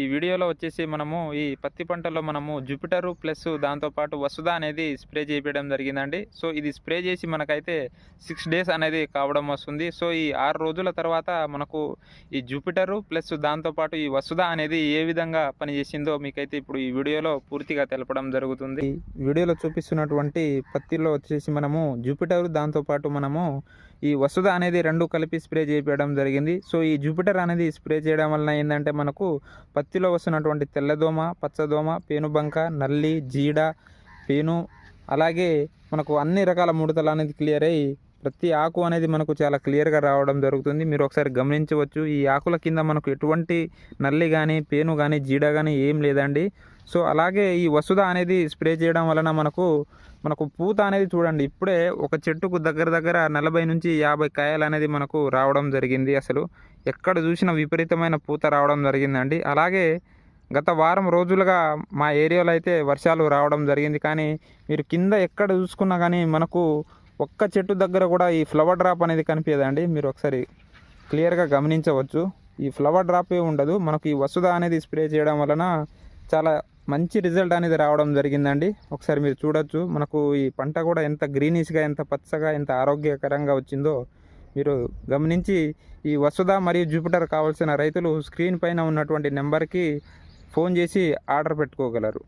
ఈ వీడియోలో వచ్చేసి మనము ఈ పత్తి పంటలో మనము జూపిటరు ప్లస్ దాంతోపాటు వసుధ అనేది స్ప్రే చేయడం జరిగిందండి. సో ఇది స్ప్రే చేసి మనకైతే సిక్స్ డేస్ అనేది కావడం వస్తుంది. సో ఈ ఆరు రోజుల తర్వాత మనకు ఈ జూపిటరు ప్లస్ దాంతోపాటు ఈ వసుధ అనేది ఏ విధంగా పనిచేసిందో మీకైతే ఇప్పుడు ఈ వీడియోలో పూర్తిగా తెలపడం జరుగుతుంది. వీడియోలో చూపిస్తున్నటువంటి పత్తిలో వచ్చేసి మనము జూపిటరు దాంతోపాటు మనము ఈ వసుధ అనేది రెండు కలిపి స్ప్రే చేయడం జరిగింది. సో ఈ జూపిటర్ అనేది స్ప్రే చేయడం వలన ఏంటంటే మనకు పత్తి పత్తిలో వస్తున్నటువంటి తెల్లదోమ పచ్చదోమ పేనుబంక నల్లి జీడ పేను అలాగే మనకు అన్ని రకాల ముడతలు అనేది క్లియర్ అయ్యి ప్రతి ఆకు అనేది మనకు చాలా క్లియర్గా రావడం జరుగుతుంది. మీరు ఒకసారి గమనించవచ్చు. ఈ ఆకుల కింద మనకు ఎటువంటి నల్లి కానీ పేను కానీ జీడ కానీ ఏం లేదండి. సో అలాగే ఈ వసుధ అనేది స్ప్రే చేయడం వలన మనకు మనకు పూత అనేది చూడండి. ఇప్పుడే ఒక చెట్టుకు దగ్గర దగ్గర నలభై నుంచి యాభై కాయలు అనేది మనకు రావడం జరిగింది అసలు. ఎక్కడ చూసినా విపరీతమైన పూత రావడం జరిగిందండి. అలాగే గత వారం రోజులుగా మా ఏరియాలో అయితే వర్షాలు రావడం జరిగింది. కానీ మీరు కింద ఎక్కడ చూసుకున్నా కానీ మనకు ఒక్క చెట్టు దగ్గర కూడా ఈ ఫ్లవర్ డ్రాప్ అనేది కనిపించదండి. మీరు ఒకసారి క్లియర్గా గమనించవచ్చు. ఈ ఫ్లవర్ డ్రాపే ఉండదు. మనకు ఈ వసుధ అనేది స్ప్రే చేయడం వలన చాలా మంచి రిజల్ట్ అనేది రావడం జరిగిందండి. ఒకసారి మీరు చూడొచ్చు. మనకు ఈ పంట కూడా ఎంత గ్రీనిష్గా ఎంత పచ్చగా ఎంత ఆరోగ్యకరంగా వచ్చిందో మీరు గమనించి ఈ వసుధ మరియు జూపిటర్ కావాల్సిన రైతులు స్క్రీన్ పైన ఉన్నటువంటి నెంబర్కి ఫోన్ చేసి ఆర్డర్ పెట్టుకోగలరు.